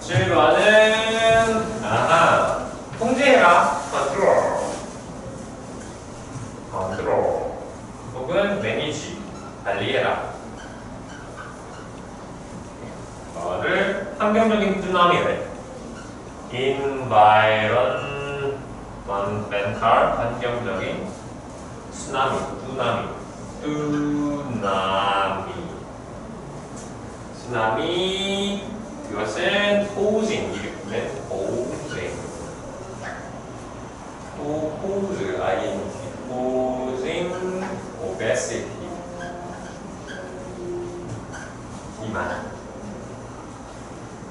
7번은 아하 통제해라. 컨트롤 컨트롤 혹은 매니지 관리해라. 뭐를 환경적인 쓰나미를 environmental 환경적인 쓰나미 쓰나미 쓰나미. 쓰나미 이것은 causing 이렇게 causing 또 cause ing causing obesity 비만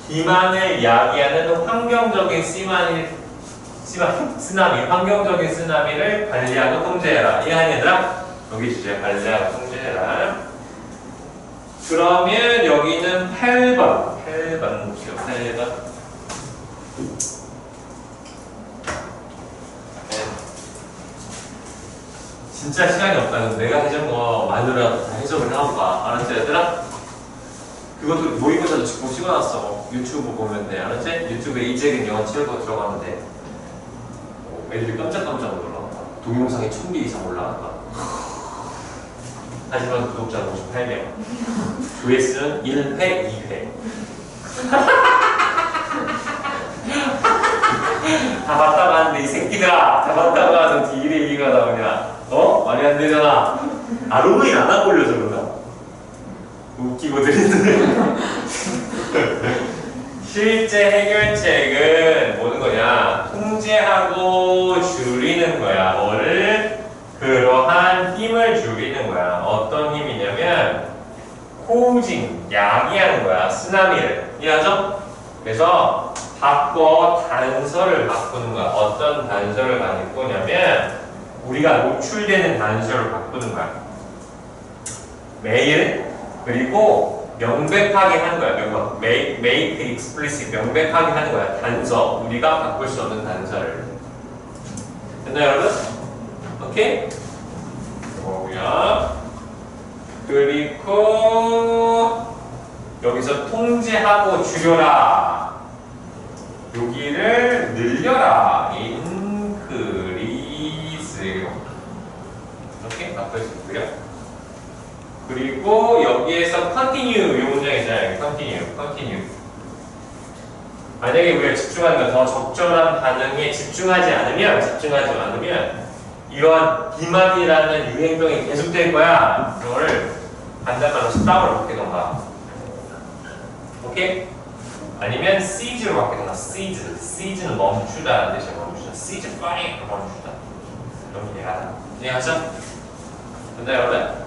비만을 야기하는 환경적인 쓰나미 쓰나미 환경적인 쓰나미를 관리하고 통제해라. 이해하니 얘들아? 여기 주제 관리하고 통제해라. 그러면 여기는 8번 8번 볼게요 8번 진짜 시간이 없다는 내가 해준 거만으로라도 다 해석을 하고 가 알았지 얘들아? 그것도 모의고사도 지금 찍어놨어. 유튜브 보면 돼. 알았지? 유튜브에 이재근 영어 치는 들어가면 돼. 어, 애들이 깜짝깜짝 놀라 동영상이 1000개 이상 올라간다. 하지만 구독자는 58명. 조회수는 1회, 2회. 다 봤다고 하는데 이 새끼들아 다 봤다고 하는 나오냐 어? 말이 안 되잖아. 아 로그인 안 하고 올려서 그런가? 웃기고 들리는데. 실제 해결책은 뭐는 거냐? 통제하고 줄이는 거야. 뭐를 그러한 힘을 줄이는 거야. 어떤 힘이냐면 코우징 야기하는 거야. 쓰나미를. 이해하죠? 그래서 바꿔 단서를 바꾸는 거야. 어떤 단서를 바꾸냐면 우리가 노출되는 단서를 바꾸는 거야. 매일 그리고 명백하게 하는 거야. 명백 make, make explicit 명백하게 하는 거야. 단서. 우리가 바꿀 수 없는 단서를. 됐나요 여러분? 오케이? 뭐고요 그리고 여기서 통제하고 줄여라. 여기를 늘려라 이렇게 수 있고요? 그리고 여기에서 continue 이 문장이잖아요. continue continue. 만약에 우리가 집중하는 거더 적절한 반응에 집중하지 않으면 집중하지 않으면 이러한 비만이라는 유행병이 계속될 거야. 그거를 반대말로 stop을 바뀌던가 오케이? 아니면 seize로 바뀌던가 seize seize는 멈추다라는 뜻이야 멈추다. seize fire 멈추다. 그럼 이해하다 이해하죠? 근데 여러분